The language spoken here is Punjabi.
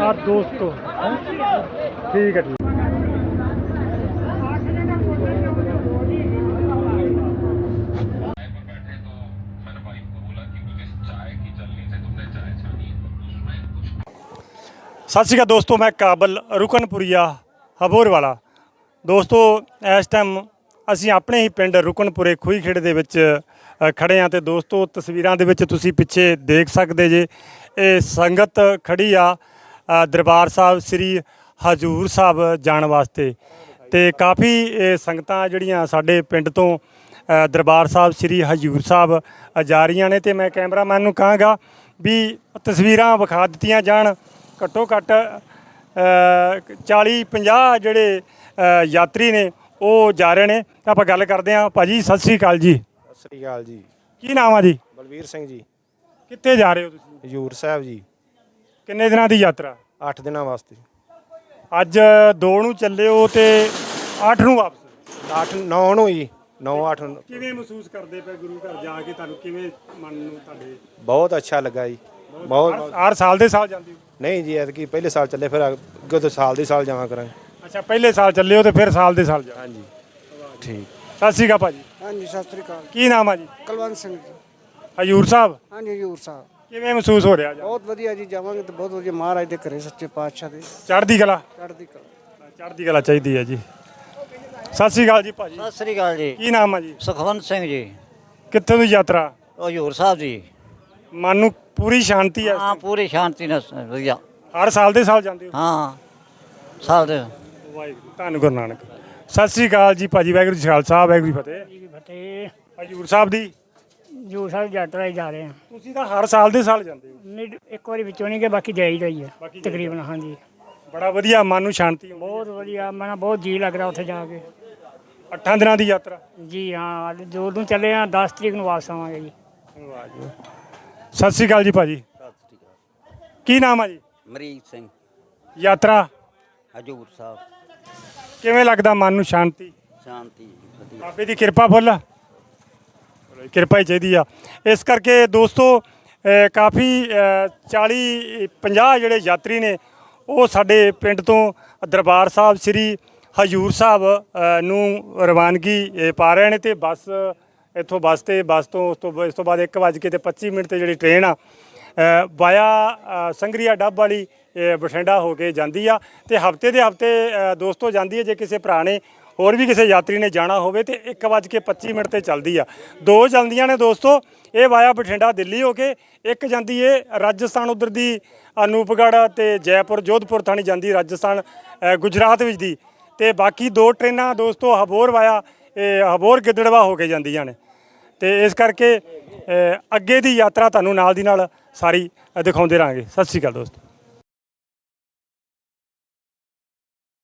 ਆ ਦੋਸਤੋ। ਠੀਕ ਹੈ, ਠੀਕ ਸਤਿ ਸ਼੍ਰੀ ਅਕਾਲ ਦੋਸਤੋ, ਮੈਂ ਕਾਬਲ ਰੁਕਨਪੁਰੀਆ ਹਬੋਰ ਵਾਲਾ। ਦੋਸਤੋ, ਇਸ ਟਾਈਮ ਅਸੀਂ ਆਪਣੇ ਹੀ ਪਿੰਡ ਰੁਕਨਪੁਰੇ ਖੂਹੀਖੇੜੇ ਦੇ ਵਿੱਚ ਅ, ਖੜੇ ਹਾਂ ਤੇ ਦੋਸਤੋ ਤਸਵੀਰਾਂ ਦੇ ਵਿੱਚ ਤੁਸੀਂ ਪਿੱਛੇ ਦੇਖ ਸਕਦੇ ਜੇ। ਇਹ ਸੰਗਤ ਖੜੀ ਆ ਦਰਬਾਰ ਸਾਹਿਬ ਸ੍ਰੀ ਹਜੂਰ ਸਾਹਿਬ ਜਾਣ ਵਾਸਤੇ। ਤੇ ਕਾਫੀ ਇਹ ਸੰਗਤਾਂ ਜਿਹੜੀਆਂ ਸਾਡੇ ਪਿੰਡ ਤੋਂ ਦਰਬਾਰ ਸਾਹਿਬ ਸ੍ਰੀ ਹਜੂਰ ਸਾਹਿਬ ਜਾ ਰਹੀਆਂ ਨੇ। ਤੇ ਮੈਂ ਕੈਮਰਾਮੈਨ ਨੂੰ ਕਹਾਂਗਾ ਵੀ ਤਸਵੀਰਾਂ ਵਿਖਾ ਦਿੱਤੀਆਂ ਜਾਣ। ਘੱਟੋ ਘੱਟ 40 50 ਜਿਹੜੇ ਯਾਤਰੀ ਨੇ ਉਹ ਜਾ ਰਹੇ ਨੇ। ਆਪਾਂ ਗੱਲ ਕਰਦੇ ਹਾਂ। ਭਾਜੀ ਸਤਿ ਸ੍ਰੀ ਅਕਾਲ ਜੀ। ਸਤਿ ਸ੍ਰੀ ਅਕਾਲ ਜੀ। ਕੀ ਨਾਮ ਆ ਜੀ? ਬਲਵੀਰ ਸਿੰਘ ਜੀ। ਕਿੱਥੇ ਜਾ ਰਹੇ ਹੋ ਤੁਸੀਂ? ਹਜੂਰ ਸਾਹਿਬ ਜੀ। ਕਿੰਨੇ ਦਿਨਾਂ ਦੀ ਯਾਤਰਾ? 8 ਦਿਨਾਂ ਵਾਸਤੇ। ਅੱਜ 2 ਨੂੰ ਚੱਲੇ ਹੋ ਤੇ 8 ਨੂੰ ਵਾਪਸ। 8 9 ਨੂੰ ਜੀ। 9 8 ਨੂੰ। ਕਿਵੇਂ ਮਹਿਸੂਸ ਕਰਦੇ ਪਏ ਗੁਰੂ ਘਰ ਜਾ ਕੇ? ਤੁਹਾਨੂੰ ਕਿਵੇਂ ਮਨ ਨੂੰ ਤੁਹਾਡੇ ਬਹੁਤ ਅੱਛਾ ਲੱਗਾ ਜੀ। ਬਹੁਤ ਬਹੁਤ- ਹਰ ਸਾਲ ਦੇ ਸਾਲ ਜਾਂਦੇ ਹੋ? ਨਹੀਂ ਜੀ ਐਤਕੀ ਪਹਿਲੇ ਸਾਲ ਚੱਲੇ ਫਿਰ ਅੱਗੇ ਤੋਂ ਸਾਲ ਦੇ ਸਾਲ ਜਾਵਾਂ ਕਰਾਂਗੇ। ਅੱਛਾ ਪਹਿਲੇ ਸਾਲ ਚੱਲੇ ਹੋ ਤੇ ਫਿਰ ਸਾਲ ਦੇ ਸਾਲ ਜਾ ਹਾਂਜੀ। ਠੀਕ। ਸਤਿ ਸ੍ਰੀ ਅਕਾਲ ਭਾਜੀ। ਹਾਂਜੀ ਸਤਿ ਸ੍ਰੀ ਅਕਾਲ। ਕੀ ਨਾਮ ਆ ਜੀ? ਕੁਲਵੰਤ ਸਿੰਘ ਜੀ। ਹਜੂਰ ਸਾਹਿਬ? ਹਾਂਜੀ ਹਜੂਰ ਸਾਹਿਬ। ਕਿਵੇਂ ਮਹਿਸੂਸ ਹੋ ਰਿਹਾ ਜੀ ਬਹੁਤ ਵਧੀਆ ਜੀ ਜਾਵਾਂਗੇ ਤੇ ਬਹੁਤ ਵਧੀਆ ਮਹਾਰਾਜ ਦੇ ਘਰੇ ਸੱਚੇ ਪਾਤਸ਼ਾਹ ਦੇ। ਚੜ੍ਹਦੀ ਕਲਾ? ਚੜ੍ਹਦੀ ਕਲਾ। ਚੜ੍ਹਦੀ ਕਲਾ ਚਾਹੀਦੀ ਹੈ ਜੀ। ਸਤਿ ਸ੍ਰੀ ਅਕਾਲ ਜੀ ਭਾਜੀ। ਸਤਿ ਸ੍ਰੀ ਅਕਾਲ ਜੀ। ਕੀ ਨਾਮ ਆ ਜੀ? ਸੁਖਵੰਤ ਸਿੰਘ ਜੀ। ਕਿੱਥੇ ਦੀ ਯਾਤਰਾ? ਉਹ ਹਜੂਰ ਸਾਹਿਬ ਜੀ। ਮਨ ਨੂੰ ਪੂਰੀ ਸ਼ਾਂਤੀ ਹੈ ਹਾਂ ਪੂਰੀ ਸ਼ਾਂਤੀ ਨਾਲ ਸ- ਵਧੀਆ। ਹਰ ਸਾਲ ਦੇ ਸਾਲ ਜਾਂਦੇ ਹੋ? ਹਾਂ ਸਾਲ ਦੇ। ਵਾਹਿਗੁਰੂ ਧੰਨ ਗੁਰੂ ਨਾਨਕ। ਸਤਿ ਸ੍ਰੀ ਅਕਾਲ ਜੀ ਭਾਜੀ ਵਾਹਿਗੁਰੂ ਜੀ ਕਾ ਖਾਲਸਾ ਵਾਹਿਗੁਰੂ ਜੀ ਕੀ ਫਤਿਹ। ਫਤਿਹ। ਹਜੂਰ ਸਾਹਿਬ ਦੀ? ਜੂ ਸਾਹਿਬ ਯਾਤਰਾ ਹੀ ਜਾ ਰਹੇ ਹਾਂ। ਤੁਸੀਂ ਤਾਂ ਹਰ ਸਾਲ ਦੇ ਸਾਲ ਜਾਂਦੇ ਹੋ। ਨਹੀਂ ਇੱਕ ਵਾਰੀ ਵਿੱਚੋਂ ਨਹੀਂ ਗਏ ਬਾਕੀ ਜਾਈਦਾ ਹੀ ਹੈ ਬਾਕੀ ਤਕਰੀਬਨ ਹਾਂਜੀ। ਬੜਾ ਵਧੀਆ ਮਨ ਨੂੰ ਸ਼ਾਂਤੀ ਹੁੰਦੀ ਬਹੁਤ ਵਧੀਆ ਮੈਨੂੰ ਬਹੁਤ ਜੀ ਲੱਗ ਰਿਹਾ ਉੱਥੇ ਜਾ ਕੇ। ਅੱਠਾਂ ਦਿਨਾਂ ਦੀ ਯਾਤਰਾ? ਜੀ ਹਾਂ ਅੱਜ ਜੋ ਨੂੰ ਚੱਲੇ ਆ 10 ਤਰੀਕ ਨੂੰ ਵਾਪਸ ਆਵਾਂਗੇ ਜੀ। ਸਤਿ ਸ੍ਰੀ ਅਕਾਲ ਜੀ ਭਾਜੀ। ਕੀ ਨਾਮ ਆ ਜੀ? ਮਰੀਕ ਸਿੰਘ। ਯਾਤਰਾ? ਹਜੂਰ ਸਾਹਿਬ। ਕਿਵੇਂ ਲੱਗਦਾ ਮਨ ਨੂੰ ਸ਼ਾਂਤੀ? ਸ਼ਾਂਤੀ ਵਧੀਆ। ਬਾਬੇ ਦੀ ਕਿਰਪਾ ਫੁੱਲ? ਕਿਰਪਾ ਹੀ ਚਾਹੀਦੀ ਆ। ਇਸ ਕਰਕੇ ਦੋਸਤੋ ਕਾਫੀ ਅਹ 40 50 ਜਿਹੜੇ ਯਾਤਰੀ ਨੇ ਉਹ ਸਾਡੇ ਪਿੰਡ ਤੋਂ ਦਰਬਾਰ ਸਾਹਿਬ ਸ੍ਰੀ ਹਜੂਰ ਸਾਹਿਬ ਨੂੰ ਰਵਾਨਗੀ ਪਾ ਰਹੇ ਨੇ ਤੇ ਬੱਸ ਇੱਥੋਂ ਬੱਸ ਤੇ ਬੱਸ ਤੋਂ ਉਸ ਤੋਂ ਬ- ਇਸ ਤੋਂ ਬਾਅਦ 1 ਤੇ 25 ਮਿੰਟ ਤੇ ਜਿਹੜੀ ਟ੍ਰੇਨ ਆ ਅ, ਵਾਇਆ ਅ, ਸੰਗਰੀਆ ਡੱਬ ਵਾਲੀ ਬਠਿੰਡਾ ਹੋ ਕੇ ਜਾਂਦੀ ਆ ਤੇ ਹਫ਼ਤੇ ਦੇ ਹਫ਼ਤੇ ਦੋਸਤੋ ਜਾਂਦੀ ਹੈ ਜੇ ਕਿਸੇ ਭਰਾ ਨੇ ਹੋਰ ਵੀ ਕਿਸੇ ਯਾਤਰੀ ਨੇ ਜਾਣਾ ਹੋਵੇ ਤੇ 1:25 ਮਿੰਟ ਤੇ ਚੱਲਦੀ ਆ। ਦੋ ਜਾਂਦੀਆਂ ਨੇ ਦੋਸਤੋ ਇਹ ਵਾਇਆ ਬਠਿੰਡਾ ਦਿੱਲੀ ਹੋ ਕੇ ਇੱਕ ਜਾਂਦੀ ਏ ਰਾਜਸਥਾਨ ਉਧਰ ਦੀ ਅਨੂਪਗੜ੍ਹ ਤੇ ਜੈਪੁਰ ਜੋਧਪੁਰ ਥਾਣੀ ਜਾਂਦੀ ਰਾਜਸਥਾਨ ਗੁਜਰਾਤ ਵਿੱਚ ਦੀ। ਤੇ ਬਾਕੀ ਦੋ ਟ੍ਰੇਨਾਂ ਦੋਸਤੋ ਹਬੋਰ ਵਾਇਆ ਇਹ ਹਬੋਰ ਗਿੱਦੜਵਾ ਹੋ ਕੇ ਜਾਂਦੀਆਂ ਨੇ। ਤੇ ਇਸ ਕਰਕੇ ਅੱਗੇ ਦੀ ਯਾਤਰਾ ਤੁਹਾਨੂੰ ਨਾਲ ਦੀ ਨਾਲ ਸਾਰੀ ਦਿਖਾਉਂਦੇ ਰਾਂਗੇ ਸਤਿ ਸ਼੍ਰੀ ਅਕਾਲ ਦੋਸਤੋ।